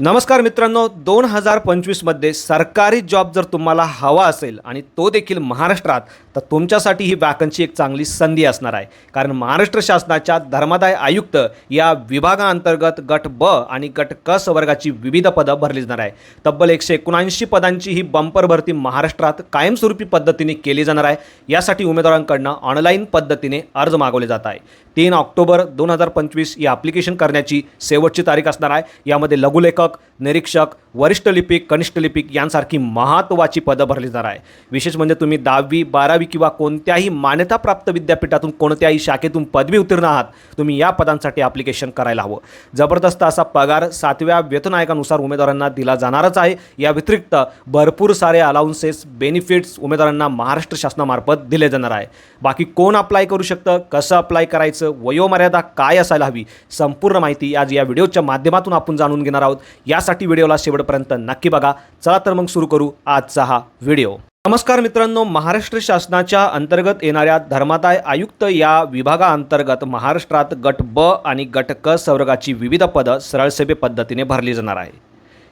नमस्कार मित्रांनो दोन हजार पंचवीसमध्ये सरकारी जॉब जर तुम्हाला हवा असेल आणि तो देखील महाराष्ट्रात तर तुमच्यासाठी ही वॅकन्सी एक चांगली संधी असणार आहे. कारण महाराष्ट्र शासनाच्या धर्मादाय आयुक्त या विभागाअंतर्गत गट ब आणि गट क वर्गाची विविध पदं भरली जाणार आहे. तब्बल एकशे एकोणऐंशी पदांची ही बंपर भरती महाराष्ट्रात कायमस्वरूपी पद्धतीने केली जाणार आहे. यासाठी उमेदवारांकडनं ऑनलाईन पद्धतीने अर्ज मागवले जात आहे. तीन ऑक्टोबर दोन हजार पंचवीस या ॲप्लिकेशन करण्याची शेवटची तारीख असणार आहे. यामध्ये लघुलेखक निरीक्षक वरिष्ठ लिपिक कनिष्ठ लिपिक यांसारखी महत्त्वाची पदं भरली जाणार आहे. विशेष म्हणजे तुम्ही दहावी बारावी किंवा कोणत्याही मान्यताप्राप्त विद्यापीठातून कोणत्याही शाखेतून पदवी उत्तीर्ण आहात तुम्ही या पदांसाठी ॲप्लिकेशन करायला हवं. जबरदस्त असा पगार सातव्या वेतन आयोगानुसार उमेदवारांना दिला जाणारच आहे. या व्यतिरिक्त भरपूर सारे अलाउन्सेस बेनिफिट्स उमेदवारांना महाराष्ट्र शासनामार्फत दिले जाणार आहे. बाकी कोण अप्लाय करू शकतं कसं अप्लाय करायचं वयोमर्यादा काय असायला हवी संपूर्ण माहिती आज या व्हिडिओच्या माध्यमातून आपण जाणून घेणार आहोत. यासाठी व्हिडिओला शेवटपर्यंत नक्की बघा. चला तर मग सुरू करू आजचा हा व्हिडिओ. नमस्कार मित्रांनो महाराष्ट्र शासनाच्या अंतर्गत येणाऱ्या धर्मादाय आयुक्त या विभागाअंतर्गत महाराष्ट्रात गट ब आणि गट क संवर्गाची विविध पदं सरळसेबे पद्धतीने भरली जाणार आहे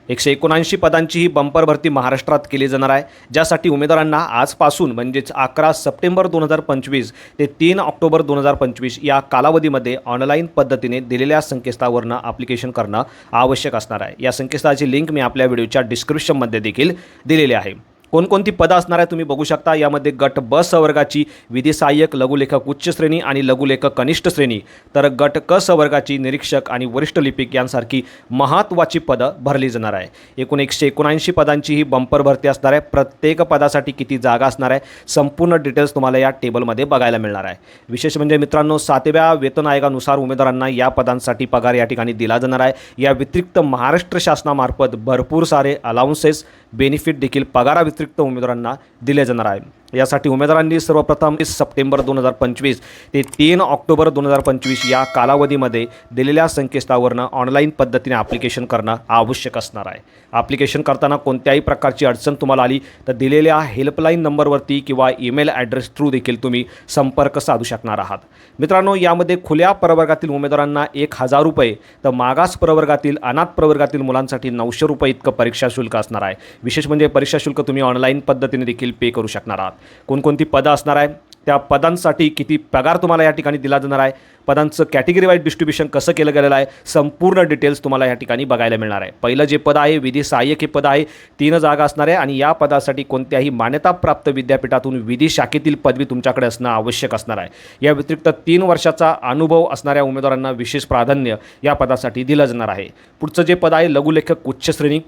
एकशे एकोणऐंशी पदांची ही बंपर भरती महाराष्ट्रात केली जाणार आहे. ज्यासाठी उमेदवारांना आजपासून म्हणजेच अकरा सप्टेंबर दोन हजार पंचवीस ते तीन ऑक्टोबर दोन हजार पंचवीस या कालावधीमध्ये ऑनलाईन पद्धतीने दिलेल्या संकेतस्थळावरनं ॲप्लिकेशन करणं आवश्यक असणार आहे. या संकेतस्थळाची लिंक मी आपल्या व्हिडिओच्या डिस्क्रिप्शनमध्ये देखील दिलेली आहे. कोणकोणती पदं असणार आहे तुम्ही बघू शकता. यामध्ये गट ब संवर्गाची विधी सहाय्यक लघुलेखक उच्च श्रेणी आणि लघुलेखक कनिष्ठ श्रेणी. तर गट क संवर्गाची निरीक्षक आणि वरिष्ठ लिपिक यांसारखी महत्त्वाची पदं भरली जाणार आहे. एकूण एकशे एकोणऐंशी पदांची ही बंपर भरती असणार आहे. प्रत्येक पदासाठी किती जागा असणार आहे संपूर्ण डिटेल्स तुम्हाला या टेबलमध्ये बघायला मिळणार आहे. विशेष म्हणजे मित्रांनो सातव्या वेतन आयोगानुसार उमेदवारांना या पदांसाठी पगार या ठिकाणी दिला जाणार आहे. या व्यतिरिक्त महाराष्ट्र शासनामार्फत भरपूर सारे अलाउन्सेस बेनिफिट देखील पगाराव्यतिरिक्त उमेदवारांना दिले जाणार आहे. यासाठी उमेदवारांनी सर्वप्रथम सप्टेंबर दोन हजार पंचवीस ते तीन ऑक्टोबर दोन हजार पंचवीस या कालावधीमध्ये दिलेल्या संकेतस्थळावरनं ऑनलाईन पद्धतीने ॲप्लिकेशन करणं आवश्यक असणार आहे. ॲप्लिकेशन करताना कोणत्याही प्रकारची अडचण तुम्हाला आली तर दिलेल्या हेल्पलाईन नंबरवरती किंवा ईमेल ॲड्रेस थ्रू देखील तुम्ही संपर्क साधू शकणार आहात. मित्रांनो यामध्ये खुल्या प्रवर्गातील उमेदवारांना एक हजार रुपये तर मागास प्रवर्गातील अनाथ प्रवर्गातील मुलांसाठी नऊशे रुपये इतकं परीक्षा शुल्क असणार आहे. विशेष म्हणजे परीक्षा शुल्क तुम्ही ऑनलाईन पद्धतीने देखील पे करू शकणार आहात. कोणकोणती पदं असणार आहे त्या पदांसाठी किती पगार तुम्हाला या ठिकाणी दिला जाणार आहे पदांचं कॅटेगरी वाईज डिस्ट्रीब्युशन कसं केलं गेलेलं आहे संपूर्ण डिटेल्स तुम्हाला या ठिकाणी बघायला मिळणार आहे. पहिलं जे पद आहे विधी सहाय्यक हे पद आहे तीन जागा असणार आहे आणि या पदासाठी कोणत्याही मान्यताप्राप्त विद्यापीठातून विधी शाखेतील पदवी तुमच्याकडे असणं आवश्यक असणार आहे. या व्यतिरिक्त तीन वर्षाचा अनुभव असणाऱ्या उमेदवारांना विशेष प्राधान्य या पदासाठी दिलं जाणार आहे. पुढचं जे पद आहे लघुलेखक उच्च श्रेणी.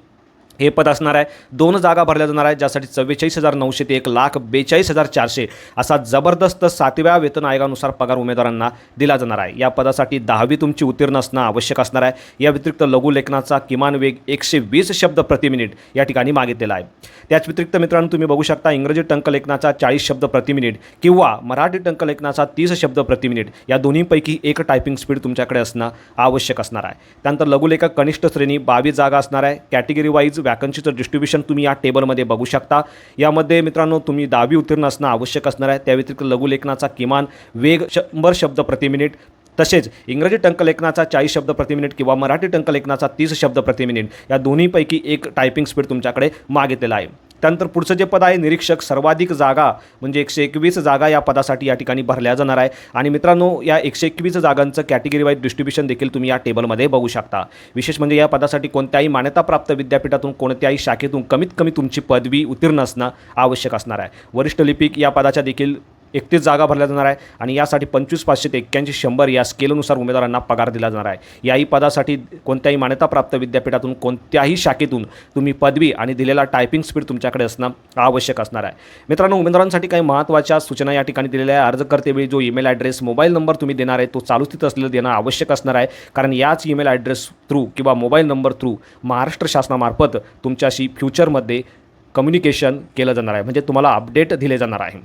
हे पद असणार आहे. दोन जागा भरल्या जाणार आहेत ज्यासाठी चव्वेचाळीस हजार नऊशे ते एक लाख बेचाळीस हजार चारशे असा जबरदस्त सातव्या वेतन आयोगानुसार पगार उमेदवारांना दिला जाणार आहे. या पदासाठी दहावी तुमची उत्तीर्ण असणं आवश्यक असणार आहे. या व्यतिरिक्त लघुलेखनाचा किमान वेग एकशे वीस शब्द प्रति मिनिट या ठिकाणी मागितलेला आहे. त्याच व्यतिरिक्त मित्रांनो तुम्ही बघू शकता इंग्रजी टंकलेखनाचा चाळीस शब्द प्रति मिनिट किंवा मराठी टंकलेखनाचा तीस शब्द प्रति मिनिट या दोन्हीपैकी एक टायपिंग स्पीड तुमच्याकडे असणं आवश्यक असणार आहे. त्यानंतर लघुलेखक कनिष्ठ श्रेणी बावीस जागा असणार आहे. कॅटेगरी वाईज वॅकन्सीचं डिस्ट्रीब्युशन तुम्ही या टेबलमध्ये बघू शकता. यामध्ये मित्रांनो तुम्ही दहावी उत्तीर्ण असणं आवश्यक असणार आहे. त्या व्यतिरिक्त लघुलेखनाचा किमान वेग शंभर शब्द प्रति मिनिट तसेच इंग्रजी टंकलेखनाचा चाळीस शब्द प्रति मिनिट किंवा मराठी टंकलेखनाचा तीस शब्द प्रति मिनिट या दोन्हीपैकी एक टायपिंग स्पीड तुमच्याकडे मागितलेला आहे. त्यानंतर पुढचं जे पद आहे निरीक्षक सर्वाधिक जागा म्हणजे एकशे एकवीस जागा या पदासाठी या ठिकाणी भरल्या जाणार आहे. आणि मित्रांनो या एकशे एकवीस जागांचं कॅटेगरी वाईज डिस्ट्रीब्युशन देखील तुम्ही या टेबलमध्ये बघू शकता. विशेष म्हणजे या पदासाठी कोणत्याही मान्यताप्राप्त विद्यापीठातून कोणत्याही शाखेतून कमीत कमी तुमची पदवी उत्तीर्ण असणं आवश्यक असणार आहे. वरिष्ठ लिपिक या पदाच्या देखील एकतीस जागा भरल्या जाणार आहे आणि यासाठी पंचवीस पाचशे ते एक्क्याऐंशी शंभर या स्केलनुसार उमेदवारांना पगार दिला जाणार आहे. याही पदासाठी कोणत्याही मान्यताप्राप्त विद्यापीठातून कोणत्याही शाखेतून तुम्ही पदवी आणि दिलेला टायपिंग स्पीड तुमच्याकडे असणं आवश्यक असणार आहे. मित्रांनो उमेदवारांसाठी काही महत्त्वाच्या सूचना या ठिकाणी दिलेल्या आहे. अर्ज करतेवेळी जो ईमेल ॲड्रेस मोबाईल नंबर तुम्ही देणार आहे तो चालू स्थित असलेलं देणं आवश्यक असणार आहे. कारण याच ईमेल ॲड्रेस थ्रू किंवा मोबाईल नंबर थ्रू महाराष्ट्र शासनामार्फत तुमच्याशी फ्युचरमध्ये कम्युनिकेशन केलं जाणार आहे. म्हणजे तुम्हाला अपडेट दिले जाणार आहे.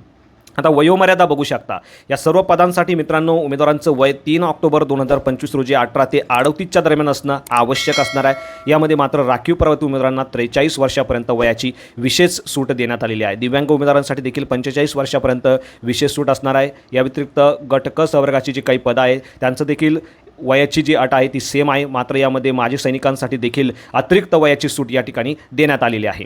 आता वयोमर्यादा बघू शकता. या सर्व पदांसाठी मित्रांनो उमेदवारांचं वय तीन ऑक्टोबर दोन हजार पंचवीस रोजी अठरा ते अडतीसच्या दरम्यान असणं आवश्यक असणार आहे. यामध्ये मात्र राखीव प्रवर्ती उमेदवारांना त्रेचाळीस वर्षापर्यंत वयाची विशेष सूट देण्यात आलेली आहे. दिव्यांग उमेदवारांसाठी देखील पंचेचाळीस वर्षापर्यंत विशेष सूट असणार आहे. या व्यतिरिक्त गटक सवर्गाची जी काही पदं आहे त्यांचं देखील वयाची जी अट आहे ती सेम आहे. मात्र यामध्ये माजी सैनिकांसाठी देखील अतिरिक्त वयाची सूट या ठिकाणी देण्यात आलेली आहे.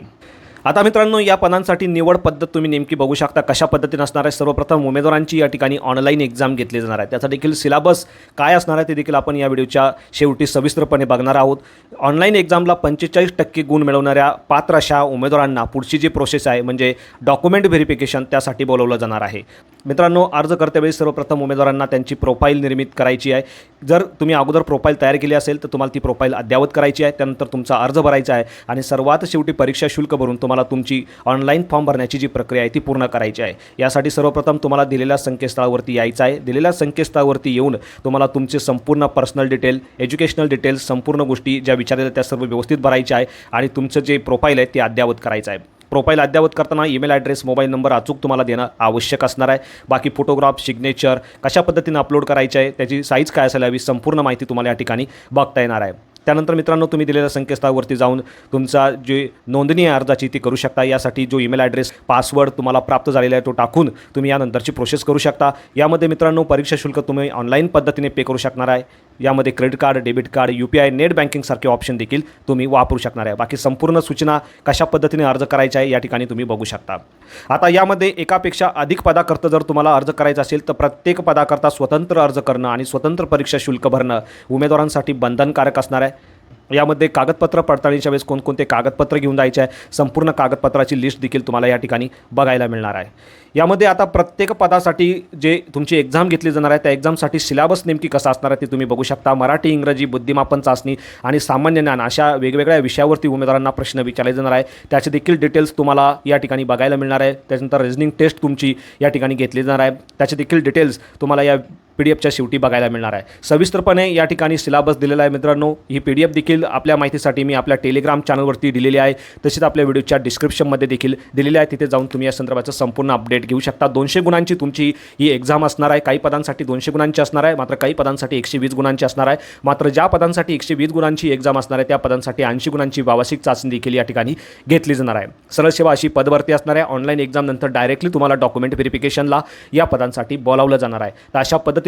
आता मित्रांनो या पदांसाठी निवड पद्धत तुम्ही नेमकी बघू शकता. कशा पद्धतीने असणार आहे? सर्वप्रथम उमेदवारांची या ठिकाणी ऑनलाईन एक्झाम घेतली जाणार आहे. त्याचा देखील सिलेबस काय असणार आहे ते देखील आपण या व्हिडिओच्या शेवटी सविस्तरपणे बघणार आहोत. ऑनलाईन एक्झामला पंचेचाळीस टक्के गुण मिळवणाऱ्या पात्र अशा उमेदवारांना पुढची जी प्रोसेस आहे म्हणजे डॉक्युमेंट व्हेरिफिकेशन त्यासाठी बोलवलं जाणार आहे. मित्रांनो अर्ज करतेवेळी सर्वप्रथम उमेदवारांना त्यांची प्रोफाईल निर्मित करायची आहे. जर तुम्ही अगोदर प्रोफाईल तयार केली असेल तर तुम्हाला ती प्रोफाईल अद्ययावत करायची आहे. त्यानंतर तुमचा अर्ज भरायचा आहे आणि सर्वात शेवटी परीक्षा शुल्क भरून तुम्हाला तुमची ऑनलाईन फॉर्म भरण्याची जी प्रक्रिया आहे ती पूर्ण करायची आहे. यासाठी सर्वप्रथम तुम्हाला दिलेल्या संकेतस्थळावरती यायचं आहे. दिलेल्या संकेतस्थळावरती येऊन तुम्हाला तुमचे संपूर्ण पर्सनल डिटेल एज्युकेशनल डिटेल्स संपूर्ण गोष्टी ज्या विचारलेल्या त्या सर्व व्यवस्थित भरायच्या आहे आणि तुमचं जे प्रोफाईल आहे ते अद्ययावत करायचं आहे. प्रोफाईल अद्ययावत करताना ईमेल ॲड्रेस मोबाईल नंबर अचूक तुम्हाला देणं आवश्यक असणार आहे. बाकी फोटोग्राफ सिग्नेचर कशा पद्धतीने अपलोड करायचे आहे त्याची साईज काय असायला हवी संपूर्ण माहिती तुम्हाला या ठिकाणी बघता येणार आहे. त्यानंतर मित्रांनो तुम्ही दिलेल्या संकेतस्थळावरती जाऊन तुमचा जे नोंदणी आहे अर्जाची ती करू शकता. यासाठी जो ईमेल ॲड्रेस पासवर्ड तुम्हाला प्राप्त झालेला आहे तो टाकून तुम्ही यानंतरची प्रोसेस करू शकता. यामध्ये मित्रांनो परीक्षा शुल्क तुम्ही ऑनलाईन पद्धतीने पे करू शकणार आहे. यामध्ये credit card debit card U P I net बँकिंगसारखे option देखील तुम्ही वापरू शकणार आहे. बाकी संपूर्ण सूचना कशा पद्धतीने अर्ज करायचा आहे या ठिकाणी तुम्ही बघू शकता. आता यामध्ये एकापेक्षा अधिक पदाकरता जर तुम्हाला अर्ज करायचा असेल तर प्रत्येक पदाकरता स्वतंत्र अर्ज करणं आणि स्वतंत्र परीक्षा शुल्क भरणं उमेदवारांसाठी बंधनकारक असणार आहे. यामध्ये कागदपत्र पडताळणीच्या वेळेस कोणकोणते कागदपत्र घेऊन जायचे आहे संपूर्ण कागदपत्राची लिस्ट देखील तुम्हाला या ठिकाणी बघायला मिळणार आहे. यामध्ये आता प्रत्येक पदासाठी जे तुमची एक्झाम घेतली जाणार आहे त्या एक्झामसाठी सिलेबस नेमकी कसा असणार आहे ते तुम्ही बघू शकता. मराठी इंग्रजी बुद्धिमापन चाचणी आणि सामान्य ज्ञान अशा वेगवेगळ्या विषयावरती उमेदवारांना प्रश्न विचारले जाणार आहे. त्याचे देखील डिटेल्स तुम्हाला या ठिकाणी बघायला मिळणार आहे. त्याच्यानंतर रिझनिंग टेस्ट तुमची या ठिकाणी घेतली जाणार आहे. त्याचे देखील डिटेल्स तुम्हाला या पी डी एफच्या शेवटी बघायला मिळणार आहे. सविस्तरपणे या ठिकाणी सिलाबस दिलेला आहे मित्रांनो. ही पी डी एफ देखील आपल्या माहितीसाठी मी आपल्या टेलिग्राम चॅनलवरती दिलेली आहे. तसेच आपल्या व्हिडिओच्या डिस्क्रिप्शनमध्ये देखील दिलेली आहे. तिथे जाऊन तुम्ही या संदर्भाचं संपूर्ण अपडेट घेऊ शकता. दोनशे गुणांची तुमची ही एक्झाम असणार आहे. काही पदांसाठी दोनशे गुणांची असणार आहे. मात्र काही पदांसाठी एकशे वीस गुणांची असणार आहे. मात्र ज्या पदांसाठी एकशे वीस गुणांची एक्झाम असणार आहे त्या पदांसाठी ऐंशी गुणांची व्यावसायिक चाचणी देखील या ठिकाणी घेतली जाणार आहे. सरळ सेवा अशी पदभरती असणार आहे. ऑनलाईन एक्झाम नंतर डायरेक्टली तुम्हाला डॉक्युमेंट व्हेरिफिकेशनला या पदांसाठी बोलावलं जाणार आहे. तर अशा पद्धती